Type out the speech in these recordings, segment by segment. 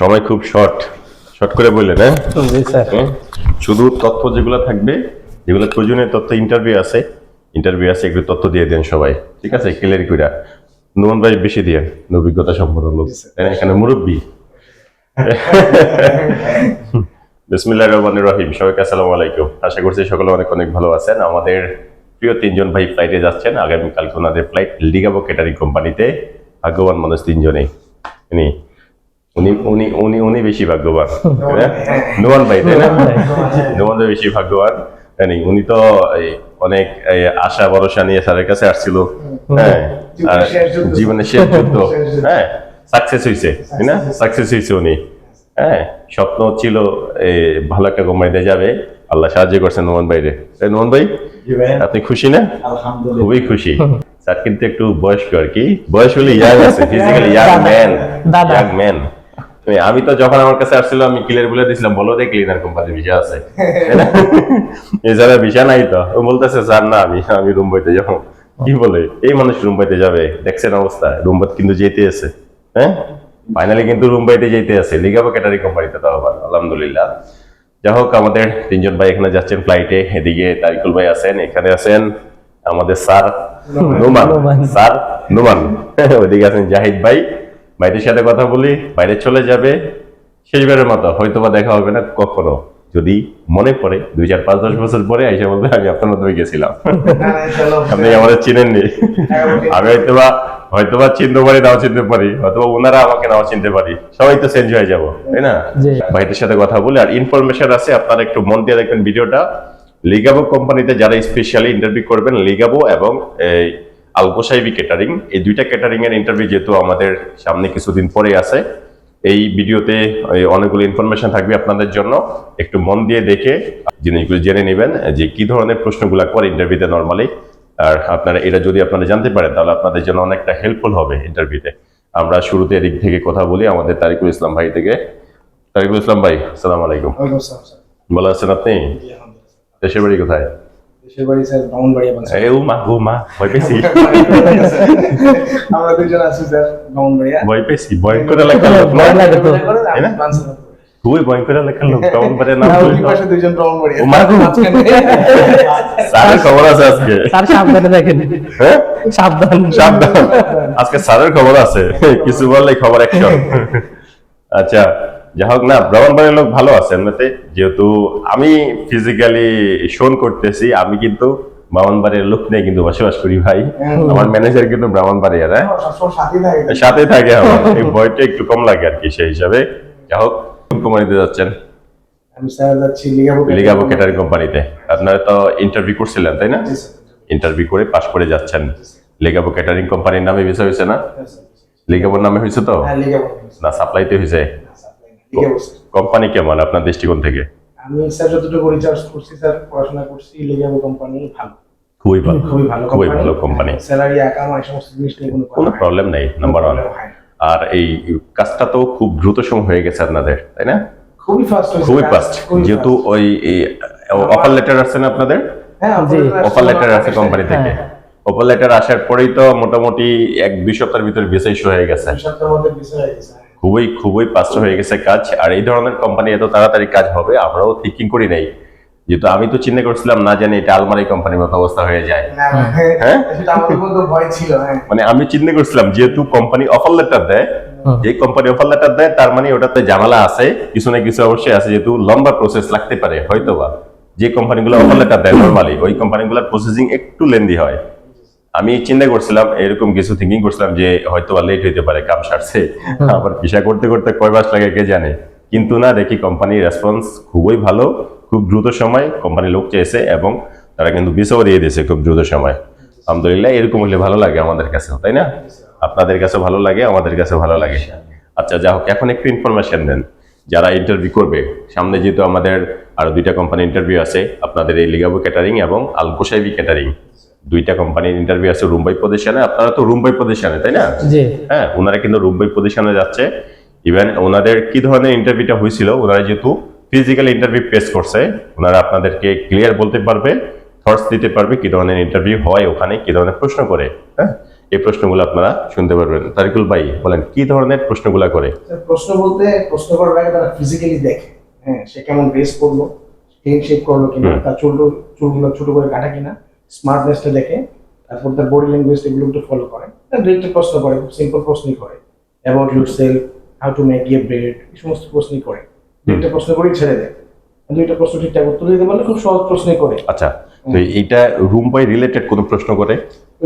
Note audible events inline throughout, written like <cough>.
সময় খুব short short করে বললেন হ্যাঁ? শুধু তথ্য যেগুলো থাকবে যেগুলো প্রয়োজনীয় তথ্য ইন্টারভিউ আছে ইন্টারভিউ আছে একটু তথ্য দিয়ে দেন সবাই ঠিক আছে? ক্লিয়ার কইরা। নোমান ভাই বেশি দিয়ে অভিজ্ঞতা সম্পন্ন লোক। এখানে মুরব্বী। বিসমিল্লাহ রহমান রহিম সবাইকে আসসালামু আলাইকুম। আশা করছি সকলে অনেক অনেক ভালো আছেন। আমাদের প্রিয় তিনজন ভাই ফ্লাইটে যাচ্ছেন আগামীকালকে ওনাদের ফ্লাইট লিগাবো ক্যাটারিং কোম্পানিতে ভাগ্যবান মানুষ তিনজনেই। উনি উনি উনি উনি উনি বেশি ভাগ্যবান <laughs> হ্যাঁ? নোমান ভাই তাই না? নোমান ভাই বেশি ভাগ্যবান জানি উনি তো অনেক আশা ভরসা নিয়ে স্যারের কাছে আসছিল হ্যাঁ? জীবনে <laughs> শেষ যুদ্ধ। হ্যাঁ? সাকসেস হয়েছে তাই না? সাকসেস হয়েছে উনি হ্যাঁ? স্বপ্ন ছিল এই ভালো একটা কোম্পানিতে যাবে। আল্লাহ সাহায্য করছেন নোমান ভাইরে। তাই নোমান ভাই আপনি খুশি না? খুবই খুশি। স্যার কিন্তু একটু বয়স্ক আর কি। বয়স হলে ইয়াং আছে physically young man young man আমি তো যখন আমার কাছে আসছিল আমি ক্লিয়ার বলে দিয়েছিলাম বলো দে ক্লিনার কোম্পানির ভিসা আছে। না? এছাড়া ভিসা নাই তো। ও বলতেছে স্যার না আমি আমি রুম বইতে যাব। কি বলে? এই মানুষ রুম বইতে যাবে দেখছেন অবস্থা। রুম বইতে কিন্তু যেতে আছে হ্যাঁ? ফাইনালি কিন্তু রুম বাইতে যেতে আছে। লিগাবো ক্যাটারি কোম্পানিতে তো আবার আলহামদুলিল্লাহ। যাই হোক আমাদের তিনজন ভাই এখানে যাচ্ছেন ফ্লাইটে এদিকে তারিকুল ভাই আছেন এখানে আছেন আমাদের স্যার নুমান। স্যার নুমান। ওইদিকে আছেন জাহিদ ভাই। ভাইদের সাথে কথা বলি বাইরে চলে যাবে শেষবারের মতো। হয়তো বা দেখা হবে না কখনো। যদি মনে পড়ে দুই চার পাঁচ দশ বছর পরে আইসা বলবে আমি আপনার মাধ্যমে গেছিলাম। আপনি আমাদের চিনেননি। আমি হয়তোবা হয়তোবা চিনতে পারি নাও চিনতে পারি। হয়তোবা ওনারা আমাকে নাও চিনতে পারি। সবাই তো চেঞ্জ হয়ে যাব তাই না। ভাইদের সাথে কথা বলি আর ইনফরমেশন আছে আপনারা একটু মন দিয়ে দেখবেন ভিডিওটা। লিগাবো কোম্পানিতে যারা স্পেশালি ইন্টারভিউ করবেন লিগাবো এবং এই আলগোসাইবি ক্যাটারিং এই দুইটা ক্যাটারিং এর ইন্টারভিউ যেহেতু আমাদের সামনে কিছুদিন পরে আছে এই ভিডিওতে অনেকগুলো ইনফরমেশন থাকবে আপনাদের জন্য। একটু মন দিয়ে দেখে জিনিসগুলো জেনে নেবেন যে কি ধরনের প্রশ্নগুলো করে ইন্টারভিউতে নর্মালি আর আপনারা এটা যদি আপনারা জানতে পারেন তাহলে আপনাদের জন্য অনেকটা হেল্পফুল হবে ইন্টারভিউতে আমরা শুরুতে এদিক থেকে কথা বলি আমাদের তারিকুল ইসলাম ভাই থেকে। তারিকুল ইসলাম ভাই আসসালামু আলাইকুম। ভালো আছেন আপনি? দেশের বাড়ি কোথায়? দেশের বাড়ি স্যার ব্রাহ্মণবাড়িয়া বাংলা এ ও মা গো মা ভয় পেয়েছি। <laughs> আমরা দুজন আছি স্যার ব্রাহ্মণবাড়িয়া। ভয় পেয়েছি ভয়ঙ্কর এলাকার লোক। ভয় লাগে তো। তাই না? খুবই ভয়ঙ্কর এলাকার লোক কেমন পারে তো? পাশে দুইজন ও মা গো। স্যারের খবর আছে আজকে। স্যার সাবধানে দেখেন। হ্যাঁ? সাবধান। সাবধান। আজকে স্যারের খবর আছে। কিছু বললে খবর একশো। আচ্ছা যাই হোক না ব্রাহ্মণবাড়ির লোক ভালো আছে এমনিতে। যেহেতু আমি ফিজিক্যালি শোন করতেছি আমি কিন্তু ব্রাহ্মণবাড়ির লোক নিয়ে কিন্তু বসবাস করি ভাই। আমার ম্যানেজার কিন্তু ব্রাহ্মণবাড়িয়ার হ্যাঁ? সাথে থাকে। আমার। এই ভয়টা একটু কম লাগে আর কি সেই হিসাবে। যাই হোক কোম্পানিতে যাচ্ছেন? লিগাবো ক্যাটারিং কোম্পানিতে আপনারা তো ইন্টারভিউ করছিলেন তাই না? ইন্টারভিউ করে পাশ করে যাচ্ছেন। লিগাবো ক্যাটারিং কোম্পানির নামে ভিসা হয়েছে না? লিগাবোর নামে হয়েছে তো? হ্যাঁ না সাপ্লাইতে হয়েছে কোম্পানি কেমন আপনার দৃষ্টিকোণ থেকে? আমি স্যার যতটুকু রিচার্জ করছি স্যার পড়াশোনা করছি কোম্পানি ভালো। খুবই ভালো। খুবই ভালো খুবই ভালো কোম্পানি স্যালারি এই সমস্ত জিনিস নিয়ে কোনো কোনো প্রবলেম নেই নাম্বার ওয়ান হয়। আর এই কাজটা তো খুব দ্রুত সময় হয়ে গেছে আপনাদের তাই না? খুবই ফাস্ট খুবই ফাস্ট যেহেতু ওই অফার লেটার আসছে না আপনাদের? হ্যাঁ অফার লেটার আছে কোম্পানি থেকে। হ্যাঁ। অফার লেটার আসার পরেই তো মোটামুটি এক দুই সপ্তাহের ভিতরে ভিসা ইস্যু হয়ে গেছে। সপ্তাহের মধ্যে বিষয় হয়ে গেছে। খুবই খুবই ফাস্ট হয়ে গেছে কাজ। আর এই ধরনের কোম্পানি এত তাড়াতাড়ি কাজ হবে আমরাও থিঙ্কিং করি নাই। যেহেতু আমি তো চিন্তা করছিলাম না জানি এটা আলমারি কোম্পানির মতো অবস্থা হয়ে যায়। হ্যাঁ? ছিল হ্যাঁ। মানে আমি চিন্তা করছিলাম যেহেতু কোম্পানি অফার লেটার দেয় যে কোম্পানি অফার লেটার দেয় তার মানে ওটাতে ঝামেলা আছে কিছু না কিছু অবশ্যই আছে যেহেতু লম্বা প্রসেস লাগতে পারে হয়তোবা। যে কোম্পানিগুলো অফার লেটার দেয় নর্মালি ওই কোম্পানিগুলোর প্রসেসিং একটু লেন্দি হয়। আমি চিন্তা করছিলাম এরকম কিছু থিঙ্কিং করছিলাম যে হয়তো বা লেট হইতে পারে কাম সারছে। আবার ভিসা করতে করতে কয় মাস লাগে কে জানে। কিন্তু না দেখি কোম্পানির রেসপন্স খুবই ভালো খুব দ্রুত সময় কোম্পানি লোক চেয়েছে এবং তারা কিন্তু ভিসাও দিয়ে দিয়েছে খুব দ্রুত সময়। আলহামদুলিল্লাহ এরকম হলে ভালো লাগে আমাদের কাছে তাই না? আপনাদের কাছে ভালো লাগে আমাদের কাছে ভালো লাগে। আচ্ছা যা হোক এখন একটু ইনফরমেশন দেন। যারা ইন্টারভিউ করবে সামনে যেহেতু আমাদের আরও দুইটা কোম্পানি ইন্টারভিউ আছে আপনাদের এই লিগাবো ক্যাটারিং এবং আলকোসাইবি ক্যাটারিং দুইটা কোম্পানির ইন্টারভিউ আছে রুম্বাই পজিশনে আপনারা তো রুম্বাই পজিশনে তাই না? জি। হ্যাঁ ওনারা কিন্তু রুম্বাই পজিশনে যাচ্ছে। ইভেন ওনাদের কি ধরনের ইন্টারভিউটা হয়েছিল ওনারা যেহেতু ফিজিক্যাল ইন্টারভিউ পেস করছে ওনারা আপনাদেরকে ক্লিয়ার বলতে পারবে থটস দিতে পারবে কি ধরনের ইন্টারভিউ হয় ওখানে কি ধরনের প্রশ্ন করে হ্যাঁ? এই প্রশ্নগুলো আপনারা শুনতে পারবেন। তারিকুল ভাই বলেন কি ধরনের প্রশ্নগুলো করে? স্যার, প্রশ্ন বলতে প্রশ্ন করার আগে তারা ফিজিক্যালি দেখে হ্যাঁ সে কেমন ড্রেস করল ক্লিন শেপ করল কিনা তার চুল চুলগুলো ছোট করে কাটা কিনা স্মার্টনেসটা দেখে তারপর তার বডি ল্যাঙ্গুয়েজ এগুলো একটু ফলো করে। দুইটা প্রশ্ন করে খুব সিম্পল প্রশ্নই করে। About yourself how to make ইয়ে ব্রেড এই সমস্ত প্রশ্নই করে। দুইটা প্রশ্ন করেই ছেড়ে দেয়। দুইটা প্রশ্ন ঠিকঠাক উত্তর দিতে পারলে খুব সহজ প্রশ্নই করে। আচ্ছা তো এইটা রুম বাই রিলেটেড কোনো প্রশ্ন করে?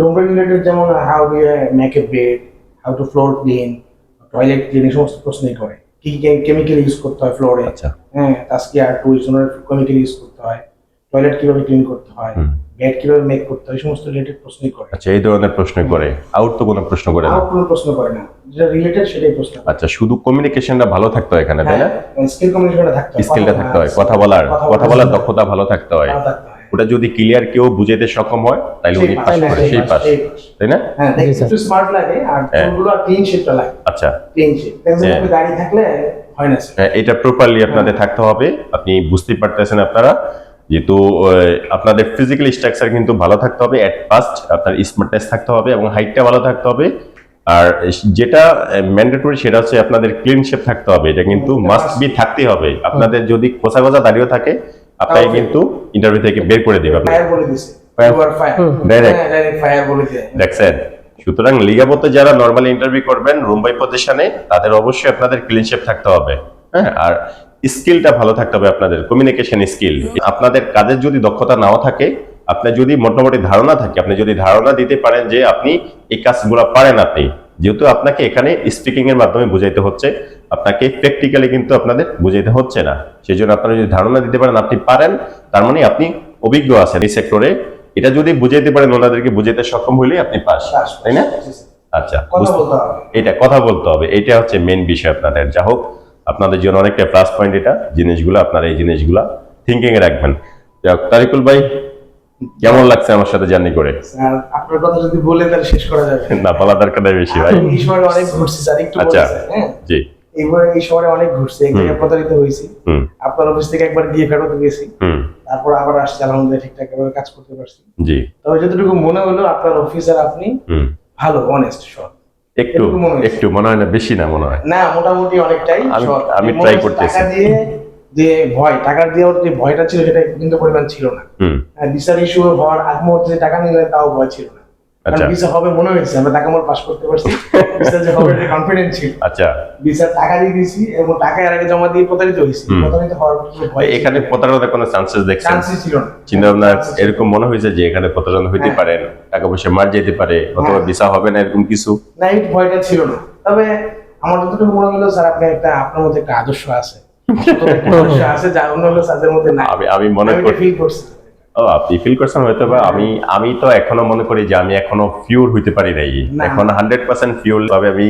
রুম বাই রিলেটেড যেমন how do make a bed how to floor clean toilet clean এই সমস্ত প্রশ্নই করে। কি কি কেমিক্যাল ইউজ করতে হয় ফ্লোরে আচ্ছা। হ্যাঁ তাস্কি আর টু কেমিক্যাল ইউজ করতে হয়? টয়লেট কীভাবে ক্লিন করতে হয়? বেড কীভাবে মেক করতে হয় সমস্ত রিলেটেড প্রশ্নই করে। আচ্ছা এই ধরনের প্রশ্ন করে। আউট তো কোনো প্রশ্ন করে না। কোনো প্রশ্ন করে না। যেটা রিলেটেড সেটাই প্রশ্ন আচ্ছা শুধু কমিউনিকেশনটা ভালো থাকতে হয় এখানে তাই না? হ্যাঁ স্কিল কমিউনিকেশনটা থাকতে হয় স্কিলটা থাকতে হয় কথা বলার কথা বলার দক্ষতা ভালো থাকতে হয়। হয়। ওটা যদি ক্লিয়ার কেউ বুঝাইতে সক্ষম হয় তাহলে উনি পাস করে সেই পাস। তাই না? হ্যাঁ। একটু স্মার্ট লাগে আর হ্যাঁ। ক্লিন শেপটা লাগে। আচ্ছা। ক্লিন হ্যাঁ। আপনি গাড়ি থাকলে হয় না হ্যাঁ, এটা প্রপারলি আপনাদের থাকতে হবে। আপনি বুঝতেই পারতেছেন আপনারা। যেহেতু আপনাদের ফিজিক্যাল স্ট্রাকচার কিন্তু ভালো থাকতে হবে এট ফার্স্ট আপনার স্মার্টনেস থাকতে হবে এবং হাইটটা ভালো থাকতে হবে। আর যেটা ম্যান্ডেটরি সেটা হচ্ছে আপনাদের ক্লিন শেপ থাকতে হবে এটা কিন্তু মাস্ট বি থাকতে হবে। আপনাদের যদি কোচা কোচা দাঁড়িয়ে থাকে আপনাকে কিন্তু ইন্টারভিউ থেকে বের করে দেবে? হ্যাঁ ডাইরেক্ট ফায়ার বলে দেয়। দেখছেন সুতরাং লিগাপথে যারা নর্মালি ইন্টারভিউ করবেন রুমবাই পজিশনে তাদের অবশ্যই আপনাদের ক্লিন শেপ থাকতে হবে। হ্যাঁ আর স্কিলটা ভালো থাকতে হবে আপনাদের কমিউনিকেশন স্কিল আপনাদের কাজের যদি দক্ষতা নাও থাকে আপনার যদি মোটামুটি ধারণা থাকে আপনি যদি ধারণা দিতে পারেন যে আপনি এই কাজগুলো পারেন আপনি যেহেতু আপনাকে এখানে স্পিকিং এর মাধ্যমে বুঝাইতে হচ্ছে আপনাকে প্র্যাকটিক্যালি কিন্তু আপনাদের বুঝাইতে হচ্ছে না। সেই জন্য আপনারা যদি ধারণা দিতে পারেন আপনি পারেন তার মানে আপনি অভিজ্ঞ আছেন এই সেক্টরে এটা যদি বুঝাইতে পারেন ওনাদেরকে বুঝাইতে সক্ষম হলে আপনি পাস তাই না? আচ্ছা এটা কথা বলতে হবে এটা হচ্ছে মেন বিষয় আপনাদের। যা হোক আপনাদের জন্য অনেকটা প্লাস পয়েন্ট এটা জিনিসগুলো আপনারা এই জিনিসগুলা থিঙ্কিং এ রাখবেন। যাক, তারিকুল ভাই কেমন লাগছে আমার সাথে জার্নি করে? স্যার আপনার কথা যদি বলে তাহলে শেষ করা যাবে। না বলা দরকার নেই বেশি ভাই। এই শহরে অনেক ঘুরছি স্যার একটু আচ্ছা হ্যাঁ? জি। এইবার এই শহরে অনেক ঘুরছি এক জায়গায় প্রতারিত হয়েছি। আপনার অফিস থেকে একবার গিয়ে ফেরত গেছি। তারপর আবার আসছি আলহামদুলিল্লাহ ঠিকঠাক ভাবে কাজ করতে পারছি। জি। তবে যতটুকু মনে হলো আপনার অফিস আর আপনি ভালো অনেস্ট সৎ। একটু একটু মনে হয় না বেশি না মনে হয়? না মোটামুটি অনেকটাই আমি- ট্রাই করতেছি। যে ভয় টাকা দিয়ে ওর যে ভয়টা ছিল সেটা কিন্তু পরিমাণ ছিল না। হুম। ভিসার ইস্যু হওয়ার আগ মুহূর্তে যে টাকা নিলে তাও ভয় ছিল না। আচ্ছা। ভিসা হবে মনে হয়েছে আমরা টাকা মোর পাস করতে পারছি। ভিসা যে হবে এটা কনফিডেন্স ছিল। আচ্ছা। ভিসার টাকা দিয়ে দিয়েছি এবং টাকা এর আগে জমা দিয়ে প্রতারিত হয়েছি। প্রতারিত হওয়ার কোনো ভয় এখানে প্রতারণার কোনো চান্সেস দেখছেন? চান্সই ছিল না। চিন্তা ভাবনা এরকম মনে হয়েছে যে এখানে প্রতারণা হইতে হ্যাঁ। পারেন টাকা পয়সা মার যেতে পারে অথবা হ্যাঁ। ভিসা হবে না এরকম কিছু? না এই ভয়টা ছিল না। তবে আমার যতটুকু মনে হলো স্যার আপনি একটা আপনার মধ্যে একটা আদর্শ আছে। <laughs> আদর্শ আছে যা অন্য মধ্যে নাই। আমি মনে করি। ফিল করছি। আপনি ফিল করছেন হয়তো বা আমি আমি তো এখনও মনে করি যে আমি এখনও পিওর হইতে পারি নাই। এখন হান্ড্রেড পার্সেন্ট পিওর ভাবে আমি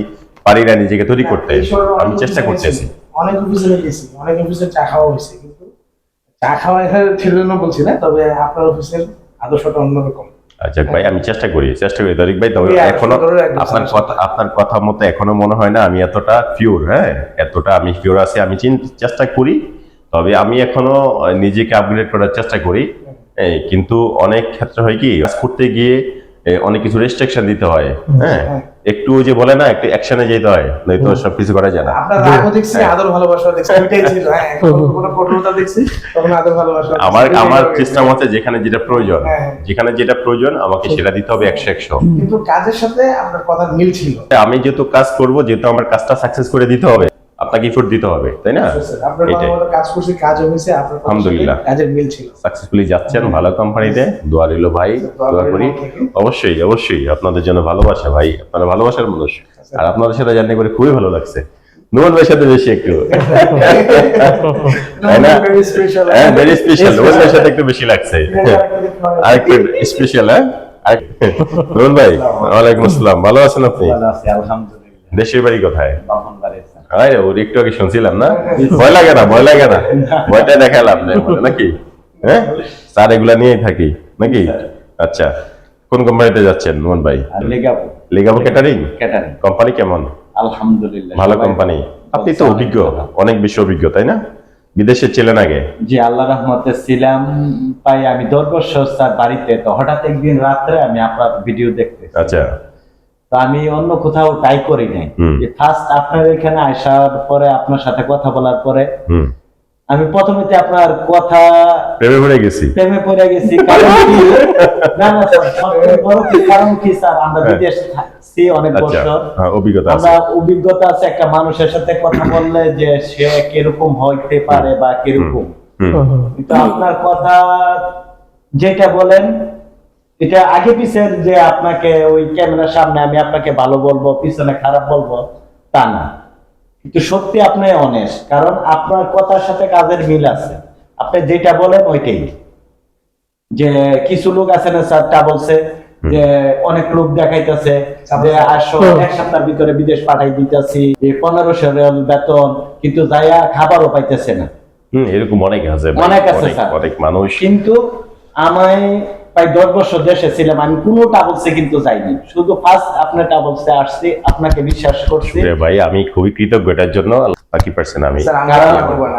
পারি না নিজেকে তৈরি করতে। আমি চেষ্টা করতেছি অনেক অফিসে গেছি। অনেক অফিসে চা খাওয়া হয়েছে কিন্তু চা খাওয়া এখানে ছিল জন্য বলছি না তবে আপনার অফিসের আদর্শটা অন্যরকম। আচ্ছা ভাই আমি চেষ্টা করি চেষ্টা করি। তরিক ভাই তবে এখনও আপনার কথা আপনার কথা মতো এখনও মনে হয় না আমি এতটা পিওর হ্যাঁ? এতটা আমি পিওর আছি আমি চেষ্টা করি। তবে আমি এখনও নিজেকে আপগ্রেড করার চেষ্টা করি। এই, কিন্তু অনেক ক্ষেত্রে হয় কি কাজ করতে গিয়ে অনেক কিছু রেস্ট্রিকশন দিতে হয় হ্যাঁ? হ্যাঁ। একটু ওই যে বলে না একটু অ্যাকশনে যেতে হয় নয়তো সবকিছু করা যায় না। হ্যাঁ। আদর ভালোবাসা দেখছি ছিল হ্যাঁ <laughs> তখন আদর ভালোবাসা আমার আমার চেষ্টা মতে যেখানে যেটা প্রয়োজন। যেখানে যেটা প্রয়োজন আমাকে সেটা দিতে হবে একশো একশো। কিন্তু কাজের সাথে আপনার কথার মিল ছিল। আমি যেহেতু কাজ করব যেহেতু আমার কাজটা সাকসেস করে দিতে হবে। আপনাকে ইফোর্ট দিতে হবে তাই না? এটাই। কাজ করছি কাজ হয়েছে আপনার কথার সাথে আলহামদুলিল্লাহ। কাজের মিল ছিল। সাকসেসফুলি যাচ্ছেন ভালো কোম্পানিতে দোয়া রইল ভাই দোয়া করি। অবশ্যই অবশ্যই আপনাদের জন্য ভালোবাসা ভাই আপনারা ভালোবাসার মানুষ। আর আপনাদের সাথে জার্নি করে খুবই ভালো লাগছে। নুমান ভাইয়ের সাথে বেশি একটু. <laughs> হ্যাঁ ভেরি স্পেশাল নুমান ভাইয়ের সাথে একটু বেশি লাগছে। আরেকটু স্পেশাল হ্যাঁ। ভাই ওয়ালাইকুম আসসালাম। ভালো আছেন আপনি? ভালো আছি আলহামদুলিল্লাহ। দেশের বাড়ি কোথায়? ওর একটু আগে শুনছিলাম না? ভয় লাগে না ভয় লাগে না? ভয়টা দেখালাম নাকি? হ্যাঁ? স্যার এগুলা নিয়েই থাকি নাকি? আচ্ছা কোন কোম্পানিতে যাচ্ছেন মোহন ভাই? আর লেগাবো। লিগাবো ক্যাটারিং ক্যাটারিং কোম্পানি কেমন? আলহামদুলিল্লাহ ভালো কোম্পানি আপনি তো অভিজ্ঞ অনেক বেশি অভিজ্ঞ তাই না? বিদেশে ছিলেন আগে। জি আল্লাহ রহমতে ছিলাম পাই আমি দশ বছর স্যার বাড়িতে তো হঠাৎ একদিন রাত্রে আমি আপনার ভিডিও দেখতে আচ্ছা। তো আমি অন্য কোথাও ট্রাই করি নাই। হুম। ফার্স্ট আপনার এখানে আসার পরে আপনার সাথে কথা বলার পরে আমি প্রথমেতে আপনার কথা প্রেমে পড়ে গেছি। প্রেমে পড়ে গেছি কারণ কি? <laughs> না না স্যার বড় কি কারণ কি স্যার আমরা হ্যাঁ। বিদেশ থাকছি অনেক আচ্ছা বছর। হ্যাঁ, অভিজ্ঞতা আছে। আমরা অভিজ্ঞতা আছে একটা মানুষের সাথে কথা বললে যে সে কীরকম হইতে পারে বা কীরকম। কিন্তু আপনার কথা যেটা বলেন এটা আগে পিছের যে আপনাকে ওই ক্যামেরার সামনে আমি আপনাকে ভালো বলব পিছনে খারাপ বলব তা না। কিন্তু সত্যি আপনি অনেস্ট কারণ আপনার কথার সাথে কাজের মিল আছে। আপনি যেটা বলেন ওইটাই। যে কিছু লোক আছে না স্যারটা বলছে যে অনেক লোক দেখাইতেছে যে আসো এক সপ্তাহের ভিতরে বিদেশ পাঠাই দিতেছি যে পনেরোশো রেল বেতন কিন্তু যাইয়া খাবারও পাইতেছে না। এরকম অনেক আছে অনেক আছে, অনেক স্যার। অনেক মানুষ। কিন্তু আমি প্রায় দশ বছর দেশে ছিলাম আমি কোনো ট্রাভেলসে কিন্তু যাইনি। শুধু ফার্স্ট আপনার ট্রাভেলসে আসছি আপনাকে বিশ্বাস করছি। ভাই আমি খুবই কৃতজ্ঞ এটার জন্য বাকি পার্সেন আমি।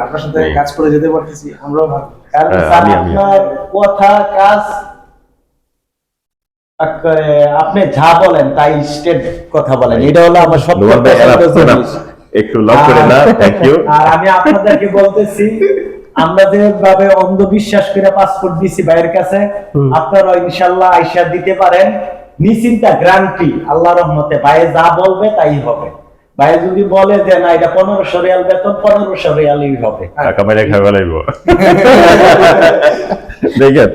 আপনার সাথে কাজ করে যেতে পারতেছি আমরাও ভাগ্য কারণ হ্যাঁ, আপনার কথা কাজ আপনি যা বলেন তাই স্টেট কথা বলেন। এটা হলো আমার একটু লক করে না থ্যাংক ইউ আর আমি আপনাদেরকে বলতেছি আমরা যেভাবে অন্ধবিশ্বাস করে পাসপোর্ট দিছি ভাইয়ের কাছে আপনারা ইনশাল্লাহ আইসা দিতে পারেন। নিশ্চিন্তা গ্রান্টি আল্লাহ রহমতে ভাই যা বলবে তাই হবে। ভাই যদি বলে যে না এটা পনেরোশো রিয়াল বেতন পনেরোশো রিয়ালই হবে। টাকা মেরে খাইবা লাগবো দেখেন?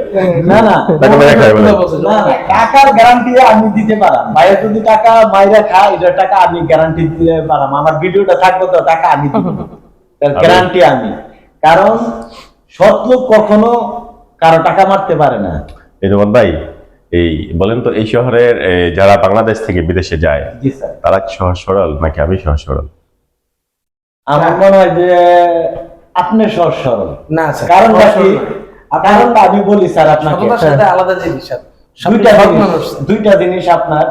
না না। টাকা মেরে খাইবা না না, টাকার গ্যারান্টি আমি দিতে পারাম ভাইয়ের যদি টাকা মাইরা খায় এটা টাকা আমি গ্যারান্টি দিতে পারাম আমার ভিডিওটা থাকবে তো টাকা আমি দিব। <laughs> গ্যারান্টি আমি। কারণ সৎ লোক কখনো কারও টাকা মারতে পারে না। এই ভাই এই বলেন তো এই শহরের যারা বাংলাদেশ থেকে বিদেশে যায় তারা কি সহজ সরল নাকি আমি সহজ সরল? আমার মনে হয় যে আপনি সহজ সরল। না কারণ কারণটা কি? সহজ আমি বলি স্যার আপনাকে। সততার আলাদা জিনিস দুইটা জিনিস আপনার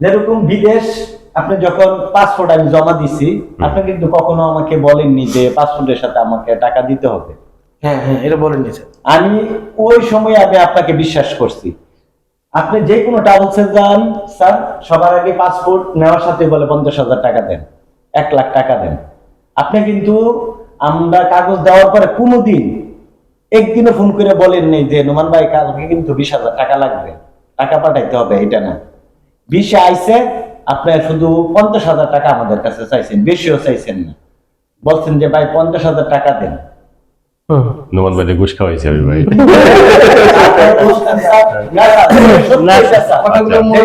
যেরকম বিদেশ আপনি যখন পাসপোর্ট আমি জমা দিছি আপনি কিন্তু কখনো আমাকে বলেননি যে পাসপোর্টের সাথে আমাকে টাকা দিতে হবে। হ্যাঁ হ্যাঁ এটা বলেন স্যার। আমি ওই সময় আমি আপনাকে বিশ্বাস করছি। আপনি যে কোনো ট্রাভেলসে যান স্যার সবার আগে পাসপোর্ট নেওয়ার সাথে বলে পঞ্চাশ হাজার টাকা দেন এক লাখ টাকা দেন। আপনি কিন্তু আমরা কাগজ দেওয়ার পরে কোনোদিন একদিনও ফোন করে বলেননি যে নোমান ভাই কালকে কিন্তু বিশ হাজার টাকা লাগবে টাকা পাঠাইতে হবে এটা না। বিশে আইসে আপনি শুধু পঞ্চাশ হাজার টাকা আমাদের কাছে চাইছেন বেশিও চাইছেন না। বলছেন যে ভাই পঞ্চাশ হাজার টাকা দেন। নোমান ভাই ঘুষ খাওয়াইছে আমি ভাই। কথাগুলো। মনে।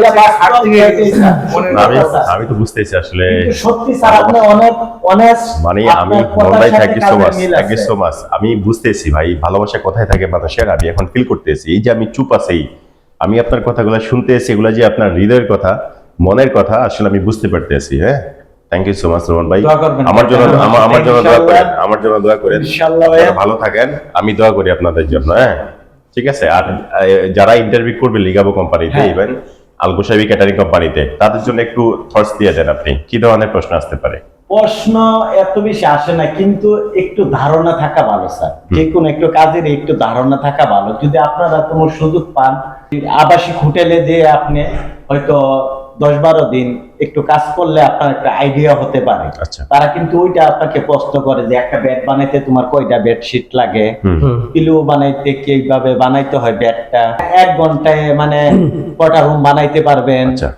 তো বুঝতেছি আসলে। সো সো আমি বুঝতেছি ভাই ভালোবাসা কোথায় থাকে মানুষের? আমি এখন ফিল করতেছি। এই যে আমি চুপ আছি আমি আপনার কথাগুলো শুনতেছি এগুলো যে আপনার হৃদয়ের কথা মনের কথা আসলে আমি বুঝতে পারতেছি হ্যাঁ? Thank you so much Rohan ভাই। আমার জন্য আমার জন্য দোয়া করেন আমার জন্য দোয়া করেন। ইনশাআল্লাহ ভাই। ভালো থাকেন আমি দোয়া করি আপনাদের জন্য হ্যাঁ? ঠিক আছে? আর যারা ইন্টারভিউ করবে লিগাবো কোম্পানিতে। ইভেন আলগোসাবি ক্যাটারিং কোম্পানিতে তাদের জন্য একটু থটস দিয়ে দেন আপনি। কি ধরনের প্রশ্ন আসতে পারে? প্রশ্ন এত বেশি আসে না কিন্তু একটু ধারণা থাকা ভালো স্যার। যে কোনো একটু কাজের একটু ধারণা থাকা ভালো। যদি আপনারা কোনো সুযোগ পান আবাসিক হোটেলে যে আপনি হয়তো দশ বারো দিন একটু কাজ করলে আপনার একটা আইডিয়া হতে পারে। আচ্ছা। তারা কিন্তু ওইটা আপনাকে প্রশ্ন করে যে একটা বেড বানাইতে তোমার কয়টা বেডশিট লাগে? পিলু বানাইতে কীভাবে বানাইতে হয় বেডটা এক ঘন্টায় মানে <coughs> কটা রুম বানাইতে পারবেন? আচ্ছা।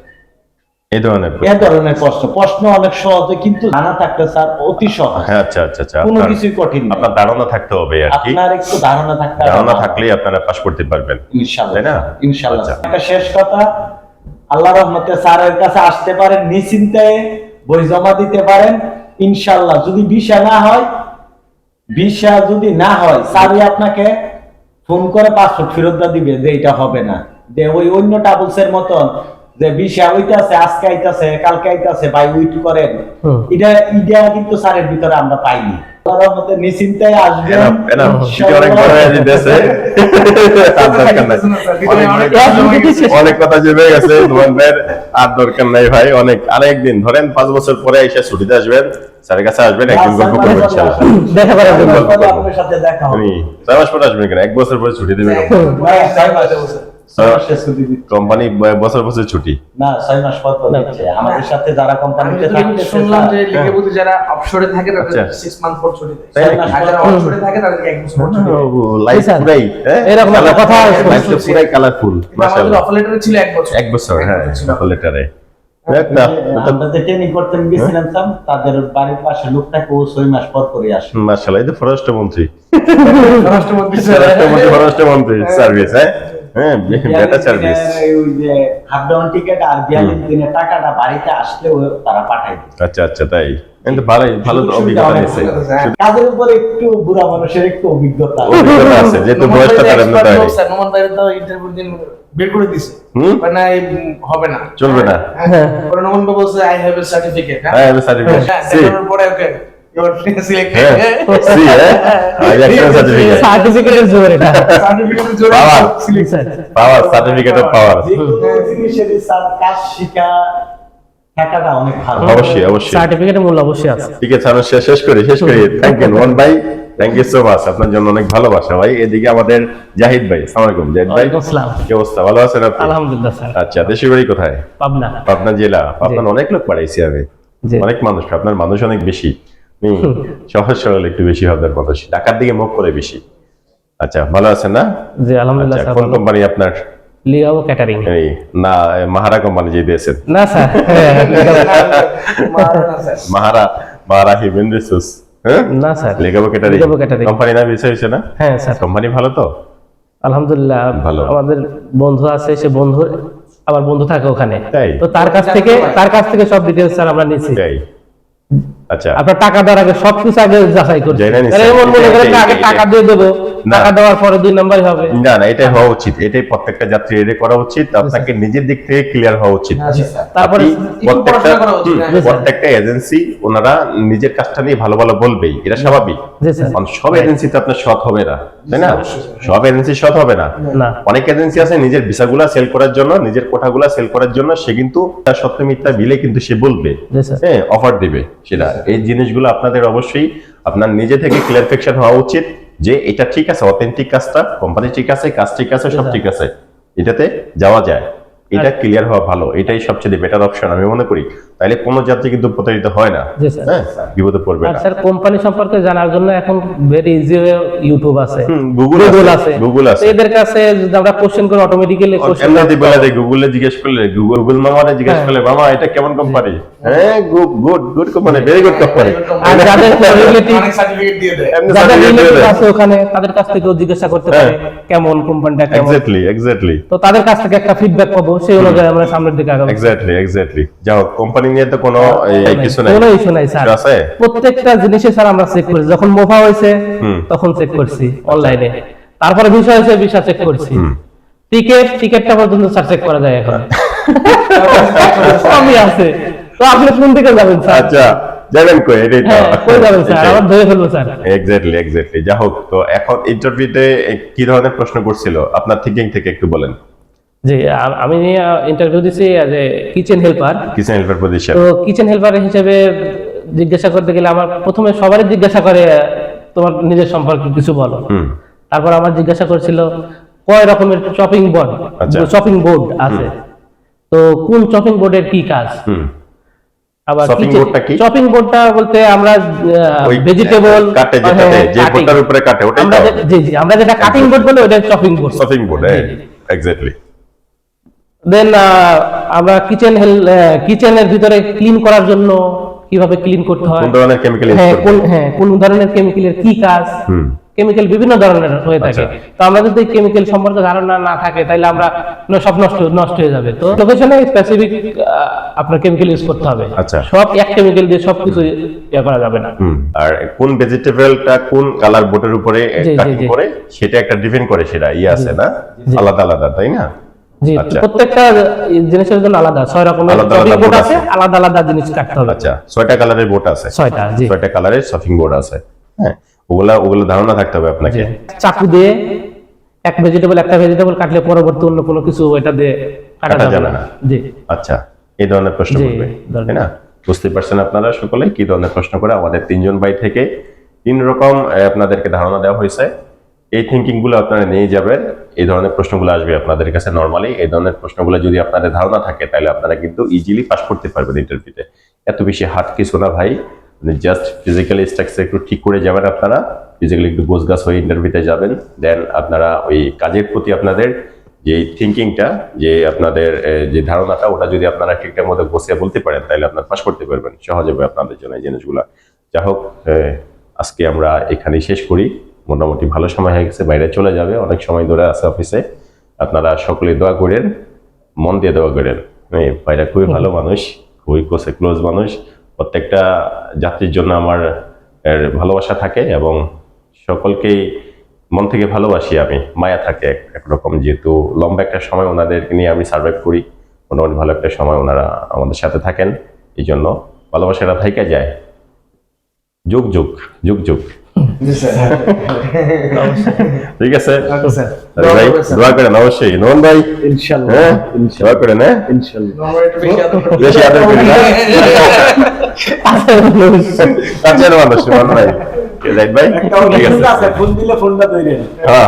এই ধরনের এ ধরনের প্রশ্ন। প্রশ্ন অনেক সহজ কিন্তু জানা থাকতে স্যার অতি সহজ। হ্যাঁ আচ্ছা আচ্ছা আচ্ছা। কোনো কিছুই কঠিন না আপনার ধারণা থাকতে হবে আর কি। আপনার একটু ধারণা থাকতে ধারণা থাকলেই আপনারা পাস করতে পারবেন। ইনশাআল্লাহ তাই না? ইনশাআল্লাহ আচ্ছা। একটা শেষ কথা। আল্লাহ রহমতে স্যারের কাছে আসতে পারেন নিশ্চিন্তায় বই জমা দিতে পারেন। ইনশাআল্লাহ যদি ভিসা না হয় ভিসা যদি না হয় স্যারই আপনাকে ফোন করে পাসপোর্ট ফেরত দিয়ে দিবে যে এটা হবে না। যে ওই অন্য ট্রাভেলসের মতন যে ভিসা ওইটাছে আজকে আইতাছে কালকে আইতাছে ভাই উইট করেন। এটা এটা কিন্তু স্যারের ভিতরে আমরা পাইনি। নিশ্চিন্তায় আসবেন অনেক বড় হয়ে যেতেছে আর দরকার নাই অনেক অনেক কথা জমে গেছে নোমান ভাইয়ের আর দরকার নাই ভাই অনেক আরেকদিন ধরেন পাঁচ বছর পরে এসে ছুটিতে আসবেন স্যারের কাছে আসবেন একদিন গল্প করবেন ইনশাআল্লাহ দেখা করার জন্য গল্প করব। আপনার সাথে দেখা হবে আপনি মাস পরে আসবেন কেন এক বছর পরে ছুটি দেবেন ছয় মাস। কোম্পানি বছর বছর ছুটি। না ছয় মাস পর পর আমাদের সাথে যারা কোম্পানিতে শুনলাম যে লিখে বুঝে যারা অফশোরে থাকে। তাদের সিক্স মান্থ পর ছুটি দেয়। তাই ছয় নাকি? মাস আর যারা পর- থাকে তাদেরকে এক বছর পর ছুটি লাইফ পুরাই হ্যাঁ? এরকম কথা আছে। পুরাই কালারফুল মাশাআল্লাহ। অফার লেটারে ছিল এক বছর। এক বছর হ্যাঁ অফার লেটারে আমরা যে ট্রেনিং করতে গেছিলাম স্যার, তাদের বাড়ির পাশে লোক থাকে ও ছয় মাস পর করে আসে। মাশাআল্লাহ এই তো স্বরাষ্ট্রমন্ত্রী রাষ্ট্রমন্ত্রী স্বরাষ্ট্রমন্ত্রী স্বরাষ্ট্রমন্ত্রী সার্ভিস হ্যাঁ? হ্যাঁ বেটার সার্ভিস ওই যে হাফ ডাউন টিকেট আর বিয়াল্লিশ দিনের টাকাটা বাড়িতে আসলেও তারা পাঠাই আচ্ছা আচ্ছা তাই। কিন্তু ভালোই ভালো অভিজ্ঞতা অনেক নিয়েছে ভালো। হ্যাঁ। কাজের উপরে একটু বুড়া মানুষের একটু অভিজ্ঞতা অভিজ্ঞতা আছে যেহেতু বয়সটা তার এমনি তাই নোমান ভাইয়ের তো ইন্টারভিউ দিন বের করে দিছে? মানে হবে না। চলবে না। হ্যাঁ পরে নোমান বলছে আই হ্যাভ এ সার্টিফিকেট হ্যাঁ? হ্যাঁ পরে ওকে অবশ্যই অবশ্যই। সার্টিফিকেটের মূল্য অবশ্যই আছে। ঠিক আছে শেষ শেষ করি শেষ করি। থ্যাংক ইউ ওয়ান ভাই। থ্যাংক ইউ সো মাচ আপনার জন্য অনেক ভালোবাসা ভাই। এদিকে আমাদের জাহিদ ভাই আসসালামু জাহিদ ভাই কি অবস্থা? ভালো আছেন আপনি? আলহামদুলিল্লাহ স্যার। আচ্ছা দেশের বাড়ি কোথায়? পাবনা। পাবনা জেলা। আপনার অনেক লোক পাঠাইছি আমি অনেক মানুষ আপনার মানুষ অনেক বেশি। সহজ সরল একটু বেশি মানুষ ঢাকার দিকে মুখ করে বেশি। আচ্ছা ভালো আছেন না? জি আলহামদুলিল্লাহ আচ্ছা কোন কোম্পানি আপনার? ক্যাটারিং এই না মাহারা কোম্পানি যে দিয়েছেন। না স্যার হ্যাঁ, মাহারা মাহারা হিমেন রিসোর্স। হ্যাঁ? না স্যার। লিগাবো catering। কোম্পানি নাম বিষয় হয়েছে না? হ্যাঁ স্যার। কোম্পানি ভালো তো? আলহামদুলিল্লাহ ভালো। আমাদের বন্ধু আছে সে বন্ধু আবার বন্ধু থাকে ওখানে। তাই? তো তার কাছ থেকে তার কাছ থেকে সব ডিটেলস স্যার আমরা নিচ্ছি। তাই? আচ্ছা। আপনার টাকা দেওয়ার আগে সবকিছু আগে যাচাই করছি জেনে নিচ্ছি। তাহলে এমন মনে করেন আগে টাকা দিয়ে দেবো টাকা দেওয়ার পরে দুই নাম্বারই হবে। না না এটাই হওয়া উচিত। এটাই প্রত্যেকটা যাত্রী করা উচিত। আপনাকে নিজের দিক থেকে ক্লিয়ার হওয়া উচিত। তারপরে প্রত্যেকটা হ্যাঁ। প্রত্যেকটা এজেন্সি ওনারা নিজের কাজটা নিয়ে ভালো ভালো বলবেই। এটা স্বাভাবিক। সব এজেন্সি তো আপনার সৎ হবে না। তাই না? সব এজেন্সি সৎ হবে না। না। অনেক এজেন্সি আছে নিজের ভিসাগুলা সেল করার জন্য নিজের কোঠাগুলা সেল করার জন্য সে কিন্তু তার সত্য মিথ্যা বিলে কিন্তু সে বলবে। হ্যাঁ অফার দিবে সেটা। এই জিনিসগুলো আপনাদের অবশ্যই আপনার নিজে থেকে ক্লিয়ারিফিকেশন হওয়া উচিত যে এটা ঠিক আছে অথেন্টিক কাজটা কোম্পানি ঠিক আছে কাজ ঠিক আছে সব ঠিক আছে। এটাতে যাওয়া যায়। এটা ক্লিয়ার হওয়া ভালো এটাই সবচেয়ে বেটার অপশন আমি মনে করি। তাইলে কোনো যাত্রী কিন্তু প্রতারিত হয় না। হ্যাঁ বিপদে পড়বে না। স্যার কোম্পানি সম্পর্কে জানার জন্য এখন ভেরি ইজি ইউটিউব আছে। গুগল আছে গুগল আছে। এদের কাছে যদি আমরা কোশ্চেন করে অটোমেটিক্যালি কোশ্চেন এমনি বলে দেয় গুগলে জিজ্ঞেস করলে গুগল গুগল মামারে জিজ্ঞেস হ্যাঁ। করলে মামা এটা কেমন কোম্পানি হ্যাঁ good good good company very good company আর যাদের রিলেটিভ সার্টিফিকেট দিয়ে দেয়। যাদের রিলেটিভ আছে ওখানে তাদের কাছ থেকেও জিজ্ঞাসা করতে পারে হ্যাঁ। কেমন কোম্পানিটা কেমন এক্স্যাক্টলি এক্স্যাক্টলি তো তাদের কাছ থেকে একটা ফিডব্যাক পাবো। আমরা সামনের দিকে আগাবো। এক্স্যাক্টলি এক্স্যাক্টলি যাও কোম্পানি নিয়ে তো কোনো কিছু নাই। কোনো ইস্যু নাই স্যার আছে? প্রত্যেকটা জিনিসে স্যার আমরা চেক করি। যখন মোফা হয়েছে তখন চেক করছি অনলাইনে তারপরে ভিসা হয়েছে ভিসা চেক করছি। টিকেট টিকেটটা পর্যন্ত স্যার চেক করা যায় এখন। <laughs> সবই আছে। তো আপনি কোন দিকে যাবেন স্যার আচ্ছা যাবেন কই? এটাই তো। হ্যাঁ কই যাবেন স্যার আবার ধরে ফেলব স্যার এক্স্যাক্টলি এক্স্যাক্টলি যা হোক তো এখন ইন্টারভিউতে কি ধরনের প্রশ্ন করছিল? আপনার থিঙ্কিং থেকে একটু বলেন। জি আমি ইন্টারভিউ দিছি as a kitchen helper kitchen helper position তো কিচেন হেল্পার হিসেবে জিজ্ঞাসা করতে গেলে আমার প্রথমে সবারই জিজ্ঞাসা করে তোমার নিজের সম্পর্কে কিছু বলো। তারপর আমার জিজ্ঞাসা করছিল কয় রকমের চপিং বোর্ড। চপিং বোর্ড আছে। তো কোন চপিং বোর্ডের কি কাজ? হুম। আবার Chopping board কি? চপিং বোর্ডটা বলতে আমরা ভেজিটেবল কাটে যেটাতে যে বোর্ডটার উপরে কাটে ওটাই আমরা জি জি আমরা যেটা কাটিং বোর্ড বলি ওটা chopping board shopping board exactly then আমরা কিচেন কিচেনের ভিতরে ক্লিন করার জন্য কীভাবে ক্লিন করতে হয়? কোন ধরনের কেমিক্যাল হ্যাঁ কোন হ্যাঁ? কোন ধরনের কেমিক্যালের কি কাজ? কেমিক্যাল বিভিন্ন ধরনের হয়ে থাকে। আচ্ছা। তো আমরা যদি কেমিক্যাল সম্পর্কে ধারণা না থাকে তাহলে আমরা সব নষ্ট নষ্ট হয়ে যাবে। তো লোকেশনে স্পেসিফিক আপনার কেমিক্যাল ইউজ করতে হবে। আচ্ছা। সব এক কেমিক্যাল দিয়ে সবকিছু ইয়ে করা যাবে না। আর কোন ভেজিটেবলটা কোন কালার বোর্ডের উপরে কাটিং করে সেটা একটা ডিপেন্ড করে সেটা। ইয়ে আছে না? আলাদা আলাদা তাই না? জি আচ্ছা। প্রত্যেকটা জিনিসের জন্য আলাদা ছয় রকমের বোর্ড আছে। আলাদা আলাদা জিনিস কাটতে হবে। আচ্ছা ছয়টা কালারের বোর্ড আছে। ছয়টা জি। ছয়টা কালারের শপিং বোর্ড আছে। হ্যাঁ ওগুলা ওগুলো ধারণা থাকতে হবে আপনাকে। চাকু দিয়ে এক ভেজিটেবল একটা ভেজিটেবল কাটলে পরবর্তী অন্য কোনো কিছু এটা দিয়ে কাটা যাবে না। জি। আচ্ছা এই ধরনের প্রশ্ন করবে তাই না? বুঝতে পারছেন আপনারা সকলে কি ধরনের প্রশ্ন করে? আমাদের তিনজন ভাই থেকে তিন রকম আপনাদেরকে ধারণা দেওয়া হয়েছে। এই থিঙ্কিংগুলো আপনারা নিয়ে যাবেন, এই ধরনের প্রশ্নগুলো আসবে আপনাদের কাছে নর্মালি এই ধরনের প্রশ্নগুলো যদি আপনাদের ধারণা থাকে, তাহলে আপনারা কিন্তু ইজিলি পাস করতে পারবেন ইন্টারভিউতে এত বেশি হার্ড কিছু না ভাই জাস্ট ফিজিক্যালি স্ট্রাকচার একটু ঠিক করে যাবেন আপনারা ফিজিক্যালি একটু গোছগাছ হয়ে ইন্টারভিউতে যাবেন দেন আপনারা ওই কাজের প্রতি আপনাদের যে থিঙ্কিংটা যে আপনাদের যে ধারণাটা, ওটা যদি আপনারা ঠিকঠাক মতো গোছিয়ে বলতে পারেন, তাহলে আপনারা পাস করতে পারবেন সহজ হবে আপনাদের জন্য এই জিনিসগুলো। যা হোক আজকে আমরা এখানেই শেষ করি। মোটামুটি ভালো সময় হয়ে গেছে বাইরে চলে যাবে অনেক সময় ধরে আছে অফিসে আপনারা সকলে দোয়া করেন মন দিয়ে দোয়া করেন। ভাইরা খুবই ভালো মানুষ খুবই কোসে ক্লোজ মানুষ। প্রত্যেকটা যাত্রীর জন্য আমার এর ভালোবাসা থাকে এবং সকলকেই মন থেকে ভালোবাসি আমি। মায়া থাকে একরকম। যেহেতু লম্বা একটা সময় ওনাদেরকে নিয়ে আমি সার্ভাইভ করি মোটামুটি ভালো একটা সময় ওনারা আমাদের সাথে থাকেন। এই জন্য ভালোবাসাটা থেকে যায়। যুগ যুগ যুগ যুগ। জি <laughs> স্যার ঠিক আছে দোয়া করেন অবশ্যই। নোন ভাই? ইনশাল্লাহ হ্যাঁ? দোয়া করেন হ্যাঁ? বেশি আদর করি না। কাছের মানুষ মান ভাই। রাইট ভাই? ঠিক আছে। ফোন দিলে ফোনটা তৈরি হ্যাঁ।